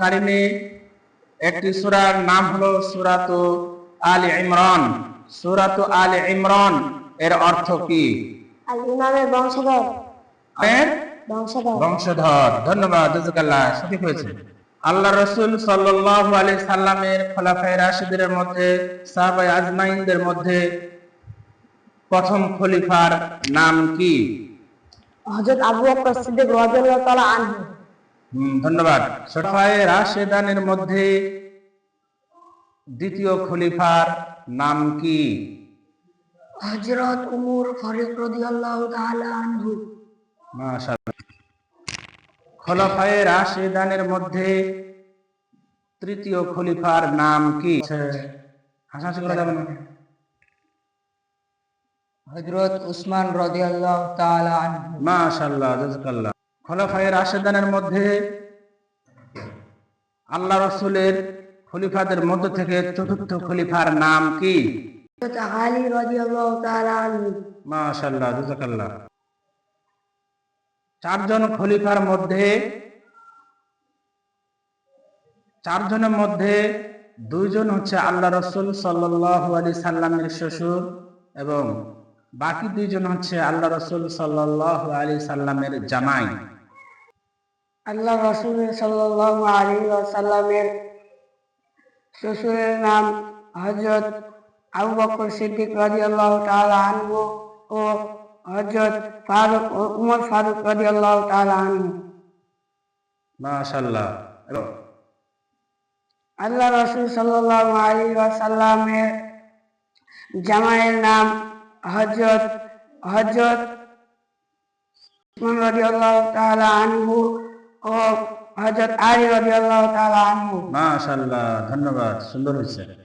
কারিমে একটি সূরার নাম হলো সূরাত আলে ইমরান। সূরাত আলে ইমরান এর অর্থ কি? আল ইমামের বংশধর। ধন্যবাদ সঠিক হয়েছে। আল্লাহ রসুল সাল্লাল্লাহু আলাইহি সাল্লামের খোলাফায়ে রাশিদের মধ্যে সাহাবায়ে আজমাইনদের মধ্যে প্রথম খলিফার নাম কি? হযরত আবু বকর সিদ্দিক রাদিয়াল্লাহু তাআলা আনহু। ধন্যবাদ। খোলাফায়ে রাশেদানের মধ্যে দ্বিতীয় খলিফার নাম কি? হযরত উমর ফারুক রাদিয়াল্লাহু তাআলা আনহু। মাশাআল্লাহ। খোলাফায়ে রাশেদানের মধ্যে তৃতীয় খলিফার নাম কি? হাসাহাসি করা যাবে না? হযরত উসমান রাদিয়াল্লাহু তাআলা আনহু। মাশাআল্লাহ জাযাকাল্লাহ খোলাফায়ে রাশেদানের মধ্যে আল্লাহ রসুলের খলিফাদের মধ্য থেকে চতুর্থ খলিফার নাম কি? আলী চারজন খলিফার মধ্যে চারজনের মধ্যে দুইজন হচ্ছে আল্লাহ রসুল সাল্লাল্লাহু আলাইহি সাল্লামের শ্বশুর এবং বাকি দুইজন হচ্ছে আল্লাহ রসুল সাল্লাল্লাহু আলাইহি সাল্লামের জামাই। আল্লাহ রাসূল সাল্লাল্লাহু আলাইহি ওয়াসাল্লামের শ্বশুরের নাম হযরত আবু বকর সিদ্দিক রাদিয়াল্লাহু তাআলা আনহু ও হযরত ফারুক উমর ফারুক রাদিয়াল্লাহু তাআলা আনহু। মাশাআল্লাহ। এবং আল্লাহ রাসূল সাল্লাল্লাহু আলাইহি ওয়াসাল্লামের জামাইয়ের নাম হযরত হযরত উসমান রাদিয়াল্লাহু তাআলা আনহু ও হযরত আলী রাদিয়াল্লাহু তাআলা আনহু। মাশাআল্লাহ ধন্যবাদ সুন্দর হয়েছে।